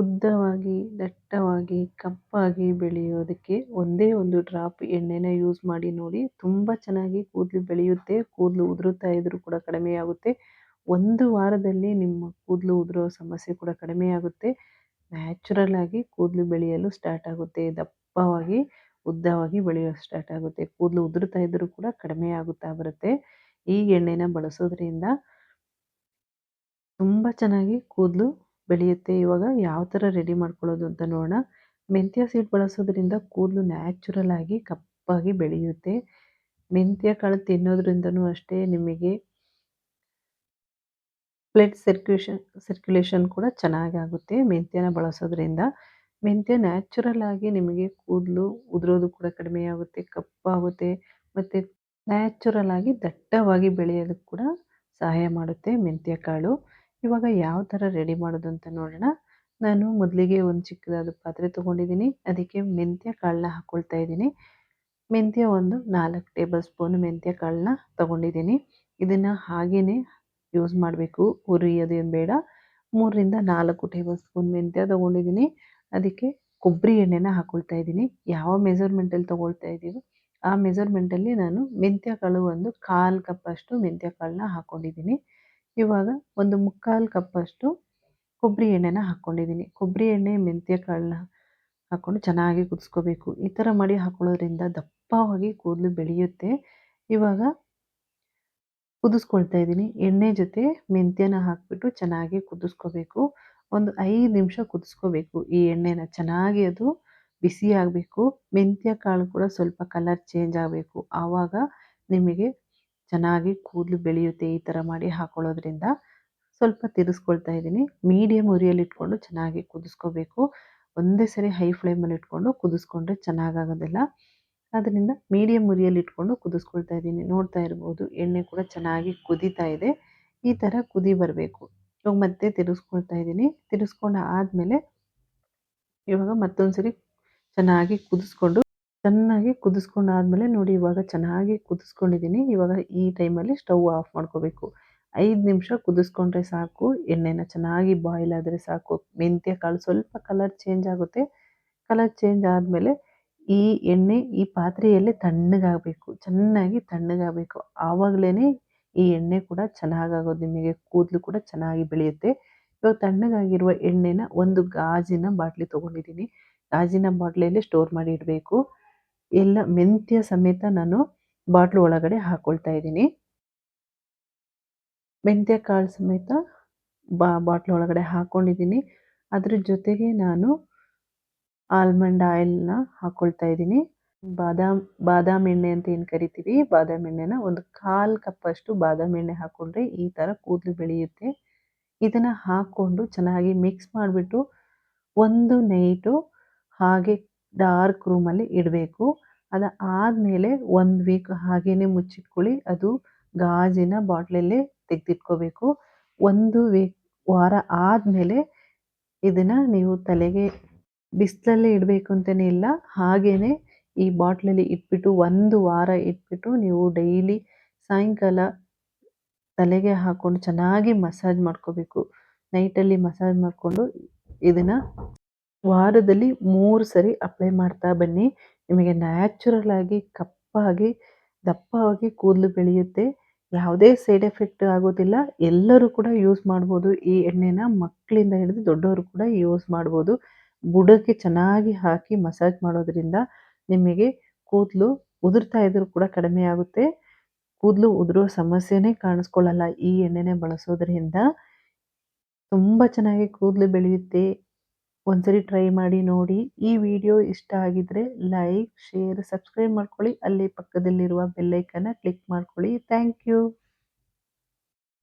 ಉದ್ದವಾಗಿ, ದಟ್ಟವಾಗಿ, ಕಪ್ಪಾಗಿ ಬೆಳೆಯೋದಕ್ಕೆ ಒಂದೇ ಒಂದು ಡ್ರಾಪ್ ಎಣ್ಣೆನ ಯೂಸ್ ಮಾಡಿ ನೋಡಿ. ತುಂಬ ಚೆನ್ನಾಗಿ ಕೂದಲು ಬೆಳೆಯುತ್ತೆ. ಕೂದಲು ಉದುರುತ್ತಾ ಇದ್ದರೂ ಕೂಡ ಕಡಿಮೆಯಾಗುತ್ತೆ ಒಂದು ವಾರದಲ್ಲಿ ನಿಮ್ಮ ಕೂದಲು ಉದುರೋ ಸಮಸ್ಯೆ ಕೂಡ ಕಡಿಮೆಯಾಗುತ್ತೆ ನ್ಯಾಚುರಲ್ ಆಗಿ ಕೂದಲು ಬೆಳೆಯಲು ಸ್ಟಾರ್ಟ್ ಆಗುತ್ತೆ. ದಪ್ಪವಾಗಿ, ಉದ್ದವಾಗಿ ಬೆಳೆಯೋ ಸ್ಟಾರ್ಟ್ ಆಗುತ್ತೆ. ಕೂದಲು ಉದುರುತ್ತಾ ಇದ್ದರೂ ಕೂಡ ಕಡಿಮೆ ಆಗುತ್ತಾ ಬರುತ್ತೆ. ಈ ಎಣ್ಣೆನ ಬಳಸೋದ್ರಿಂದ ತುಂಬ ಚೆನ್ನಾಗಿ ಕೂದಲು ಬೆಳೆಯುತ್ತೆ. ಇವಾಗ ಯಾವ ಥರ ರೆಡಿ ಮಾಡ್ಕೊಳ್ಳೋದು ಅಂತ ನೋಡೋಣ. ಮೆಂತ್ಯ ಸೀಡ್ ಬಳಸೋದ್ರಿಂದ ಕೂದಲು ನ್ಯಾಚುರಲ್ ಆಗಿ ಕಪ್ಪಾಗಿ ಬೆಳೆಯುತ್ತೆ. ಮೆಂತ್ಯ ಕಾಳು ತಿನ್ನೋದ್ರಿಂದನೂ ಅಷ್ಟೇ ನಿಮಗೆ ಬ್ಲಡ್ ಸರ್ಕ್ಯುಲೇಷನ್ ಸರ್ಕ್ಯುಲೇಷನ್ ಕೂಡ ಚೆನ್ನಾಗಾಗುತ್ತೆ ಮೆಂತ್ಯನ ಬಳಸೋದ್ರಿಂದ. ಮೆಂತ್ಯ ನ್ಯಾಚುರಲ್ ಆಗಿ ನಿಮಗೆ ಕೂದಲು ಉದುರೋದು ಕೂಡ ಕಡಿಮೆ ಆಗುತ್ತೆ ಕಪ್ಪಾಗುತ್ತೆ ಮತ್ತು ನ್ಯಾಚುರಲ್ ಆಗಿ ದಟ್ಟವಾಗಿ ಬೆಳೆಯೋದಕ್ಕೆ ಕೂಡ ಸಹಾಯ ಮಾಡುತ್ತೆ ಮೆಂತ್ಯ ಕಾಳು. ಇವಾಗ ಯಾವ ಥರ ರೆಡಿ ಮಾಡೋದು ಅಂತ ನೋಡೋಣ. ನಾನು ಮೊದಲಿಗೆ ಒಂದು ಚಿಕ್ಕದಾದ ಪಾತ್ರೆ ತೊಗೊಂಡಿದ್ದೀನಿ. ಅದಕ್ಕೆ ಮೆಂತ್ಯ ಕಾಳನ್ನ ಹಾಕ್ಕೊಳ್ತಾ ಇದ್ದೀನಿ. ಮೆಂತ್ಯ ಒಂದು ನಾಲ್ಕು ಟೇಬಲ್ ಸ್ಪೂನ್ ಮೆಂತ್ಯ ಕಾಳನ್ನ ತೊಗೊಂಡಿದ್ದೀನಿ. ಇದನ್ನು ಹಾಗೇ ಯೂಸ್ ಮಾಡಬೇಕು. ಹುರಿಯೋದೇನು ಬೇಡ. ಮೂರರಿಂದ ನಾಲ್ಕು ಟೇಬಲ್ ಸ್ಪೂನ್ ಮೆಂತ್ಯ ತೊಗೊಂಡಿದ್ದೀನಿ. ಅದಕ್ಕೆ ಕೊಬ್ಬರಿ ಎಣ್ಣೆನ ಹಾಕ್ಕೊಳ್ತಾ ಇದ್ದೀನಿ. ಯಾವ ಮೆಜರ್ಮೆಂಟಲ್ಲಿ ತೊಗೊಳ್ತಾ ಇದ್ದೀವೋ ಆ ಮೆಜರ್ಮೆಂಟಲ್ಲಿ ನಾನು ಮೆಂತ್ಯ ಕಾಳು ಒಂದು ಕಾಲು ಕಪ್ಪಷ್ಟು ಮೆಂತ್ಯ ಕಾಳನ್ನ ಹಾಕ್ಕೊಂಡಿದ್ದೀನಿ ಇವಾಗ ಒಂದು ಮುಕ್ಕಾಲು ಕಪ್ಪಷ್ಟು ಕೊಬ್ಬರಿ ಎಣ್ಣೆನ ಹಾಕ್ಕೊಂಡಿದ್ದೀನಿ. ಕೊಬ್ಬರಿ ಎಣ್ಣೆ, ಮೆಂತ್ಯ ಕಾಳನ್ನ ಹಾಕ್ಕೊಂಡು ಚೆನ್ನಾಗಿ ಕುದಿಸ್ಕೋಬೇಕು. ಈ ಥರ ಮಾಡಿ ಹಾಕೊಳ್ಳೋದ್ರಿಂದ ದಪ್ಪವಾಗಿ ಕೂದಲು ಬೆಳೆಯುತ್ತೆ. ಇವಾಗ ಕುದಿಸ್ಕೊಳ್ತಾ ಇದ್ದೀನಿ. ಎಣ್ಣೆ ಜೊತೆ ಮೆಂತ್ಯನ ಹಾಕಿಬಿಟ್ಟು ಚೆನ್ನಾಗಿ ಕುದಿಸ್ಕೋಬೇಕು. ಒಂದು ಐದು ನಿಮಿಷ ಕುದಿಸ್ಕೋಬೇಕು. ಈ ಎಣ್ಣೆನ ಚೆನ್ನಾಗಿ ಅದು ಬಿಸಿ ಆಗಬೇಕು. ಮೆಂತ್ಯ ಕಾಳು ಕೂಡ ಸ್ವಲ್ಪ ಕಲರ್ ಚೇಂಜ್ ಆಗಬೇಕು. ಆವಾಗ ನಿಮಗೆ ಚೆನ್ನಾಗಿ ಕೂದಲು ಬೆಳೆಯುತ್ತೆ ಈ ಥರ ಮಾಡಿ ಹಾಕೊಳ್ಳೋದ್ರಿಂದ ಸ್ವಲ್ಪ ತಿರುಸ್ಕೊಳ್ತಾ ಇದ್ದೀನಿ. ಮೀಡಿಯಂ ಉರಿಯಲ್ಲಿ ಇಟ್ಕೊಂಡು ಚೆನ್ನಾಗಿ ಕುದಿಸ್ಕೋಬೇಕು. ಒಂದೇ ಸರಿ ಹೈ ಫ್ಲೇಮಲ್ಲಿ ಇಟ್ಕೊಂಡು ಕುದಿಸ್ಕೊಂಡ್ರೆ ಚೆನ್ನಾಗಾಗೋದಿಲ್ಲ. ಅದರಿಂದ ಮೀಡಿಯಂ ಉರಿಯಲ್ಲಿ ಇಟ್ಕೊಂಡು ಕುದಿಸ್ಕೊಳ್ತಾ ಇದ್ದೀನಿ. ನೋಡ್ತಾ ಇರ್ಬೋದು, ಎಣ್ಣೆ ಕೂಡ ಚೆನ್ನಾಗಿ ಕುದೀತಾ ಇದೆ. ಈ ಥರ ಕುದಿ ಬರಬೇಕು. ಇವಾಗ ಮತ್ತೆ ತಿರುಗಿಸ್ಕೊಳ್ತಾ ಇದ್ದೀನಿ. ತಿರುಗಿಸ್ಕೊಂಡು ಆದಮೇಲೆ ಇವಾಗ ಮತ್ತೊಂದು ಸರಿ ಚೆನ್ನಾಗಿ ಕುದಿಸ್ಕೊಂಡು ಚೆನ್ನಾಗಿ ಕುದಿಸ್ಕೊಂಡು ಆದಮೇಲೆ ನೋಡಿ ಇವಾಗ ಚೆನ್ನಾಗಿ ಕುದಿಸ್ಕೊಂಡಿದ್ದೀನಿ. ಇವಾಗ ಈ ಟೈಮಲ್ಲಿ ಸ್ಟವ್ ಆಫ್ ಮಾಡ್ಕೋಬೇಕು. ಐದು ನಿಮಿಷ ಕುದಿಸ್ಕೊಂಡ್ರೆ ಸಾಕು, ಎಣ್ಣೆನ ಚೆನ್ನಾಗಿ ಬಾಯ್ಲ್ ಆದರೆ ಸಾಕು. ಮೆಂತ್ಯ ಕಾಳು ಸ್ವಲ್ಪ ಕಲರ್ ಚೇಂಜ್ ಆಗುತ್ತೆ. ಕಲರ್ ಚೇಂಜ್ ಆದಮೇಲೆ ಈ ಎಣ್ಣೆ ಈ ಪಾತ್ರೆಯಲ್ಲೇ ತಣ್ಣಗಾಗಬೇಕು. ಚೆನ್ನಾಗಿ ತಣ್ಣಗಾಗಬೇಕು. ಆವಾಗಲೇ ಈ ಎಣ್ಣೆ ಕೂಡ ಚೆನ್ನಾಗಾಗೋದು, ನಿಮಗೆ ಕೂದಲು ಕೂಡ ಚೆನ್ನಾಗಿ ಬೆಳೆಯುತ್ತೆ. ಇವಾಗ ತಣ್ಣಗಾಗಿರುವ ಎಣ್ಣೆನ ಒಂದು ಗಾಜಿನ ಬಾಟ್ಲಿ ತೊಗೊಂಡಿದ್ದೀನಿ. ಗಾಜಿನ ಬಾಟ್ಲಿಯಲ್ಲಿ ಸ್ಟೋರ್ ಮಾಡಿ ಇಡಬೇಕು. ಎಲ್ಲ ಮೆಂತ್ಯ ಸಮೇತ ನಾನು ಬಾಟ್ಲು ಒಳಗಡೆ ಹಾಕ್ಕೊಳ್ತಾ ಇದ್ದೀನಿ. ಮೆಂತ್ಯ ಕಾಳು ಸಮೇತ ಬಾ, ಬಾಟ್ಲು ಒಳಗಡೆ ಹಾಕ್ಕೊಂಡಿದ್ದೀನಿ ಅದ್ರ ಜೊತೆಗೆ ನಾನು ಆಲ್ಮಂಡ್ ಆಯಿಲ್ನ ಹಾಕ್ಕೊಳ್ತಾ ಇದ್ದೀನಿ. ಬಾದಾಮ್ ಬಾದಾಮ್ ಎಣ್ಣೆ ಅಂತ ಏನು ಕರಿತೀವಿ ಬಾದಾಮ್ ಎಣ್ಣೆನ ಒಂದು ಕಾಲು ಕಪ್ಪಷ್ಟು ಬಾದಾಮ್ ಎಣ್ಣೆ ಹಾಕ್ಕೊಂಡ್ರೆ ಈ ಥರ ಕೂದಲು ಬೆಳೆಯುತ್ತೆ. ಇದನ್ನು ಹಾಕ್ಕೊಂಡು ಚೆನ್ನಾಗಿ ಮಿಕ್ಸ್ ಮಾಡಿಬಿಟ್ಟು ಒಂದು ನೈಟು ಹಾಗೆ ಡಾರ್ಕ್ ರೂಮಲ್ಲಿ ಇಡಬೇಕು. ಅದು ಆದಮೇಲೆ ಒಂದು ವೀಕ್ ಹಾಗೇ ಮುಚ್ಚಿಟ್ಕೊಳ್ಳಿ. ಅದು ಗಾಜಿನ ಬಾಟ್ಲಲ್ಲೇ ತೆಗೆದಿಟ್ಕೋಬೇಕು. ಒಂದು ವೀಕ್ ವಾರ ಆದಮೇಲೆ ಇದನ್ನು ನೀವು ತಲೆಗೆ ಬಿಸಿಲಲ್ಲೇ ಇಡಬೇಕು ಅಂತಲೇ ಇಲ್ಲ. ಹಾಗೇ ಈ ಬಾಟ್ಲಲ್ಲಿ ಇಟ್ಬಿಟ್ಟು ಒಂದು ವಾರ ಇಟ್ಬಿಟ್ಟು ನೀವು ಡೈಲಿ ಸಾಯಂಕಾಲ ತಲೆಗೆ ಹಾಕ್ಕೊಂಡು ಚೆನ್ನಾಗಿ ಮಸಾಜ್ ಮಾಡ್ಕೋಬೇಕು. ನೈಟಲ್ಲಿ ಮಸಾಜ್ ಮಾಡಿಕೊಂಡು ಇದನ್ನು ವಾರದಲ್ಲಿ ಮೂರು ಸರಿ ಅಪ್ಲೈ ಮಾಡ್ತಾ ಬನ್ನಿ. ನಿಮಗೆ ನ್ಯಾಚುರಲ್ ಆಗಿ, ಕಪ್ಪಾಗಿ, ದಪ್ಪವಾಗಿ ಕೂದಲು ಬೆಳೆಯುತ್ತೆ. ಯಾವುದೇ ಸೈಡ್ ಎಫೆಕ್ಟ್ ಆಗೋದಿಲ್ಲ. ಎಲ್ಲರೂ ಕೂಡ ಯೂಸ್ ಮಾಡ್ಬೋದು. ಈ ಎಣ್ಣೆನ ಮಕ್ಕಳಿಂದ ಹಿಡಿದು ದೊಡ್ಡವರು ಕೂಡ ಯೂಸ್ ಮಾಡ್ಬೋದು. ಬುಡಕ್ಕೆ ಚೆನ್ನಾಗಿ ಹಾಕಿ ಮಸಾಜ್ ಮಾಡೋದ್ರಿಂದ ನಿಮಗೆ ಕೂದಲು ಉದುರ್ತಾ ಇದ್ರೂ ಕೂಡ ಕಡಿಮೆ ಆಗುತ್ತೆ. ಕೂದಲು ಉದುರೋ ಸಮಸ್ಯೆನೇ ಕಾಣಿಸ್ಕೊಳ್ಳಲ್ಲ ಈ ಎಣ್ಣೆನೇ ಬಳಸೋದ್ರಿಂದ. ತುಂಬ ಚೆನ್ನಾಗಿ ಕೂದಲು ಬೆಳೆಯುತ್ತೆ. ಒಂದ್ಸರಿ ಟ್ರೈ ಮಾಡಿ ನೋಡಿ. ಈ ವಿಡಿಯೋ ಇಷ್ಟ ಆಗಿದ್ರೆ ಲೈಕ್ ಶೇರ್ ಸಬ್ಸ್ಕ್ರೈಬ್ ಮಾಡ್ಕೊಳ್ಳಿ. ಅಲ್ಲಿ ಪಕ್ಕದಲ್ಲಿರುವ ಬೆಲ್ಲೈಕನ್ನ ಕ್ಲಿಕ್ ಮಾಡ್ಕೊಳ್ಳಿ. Thank you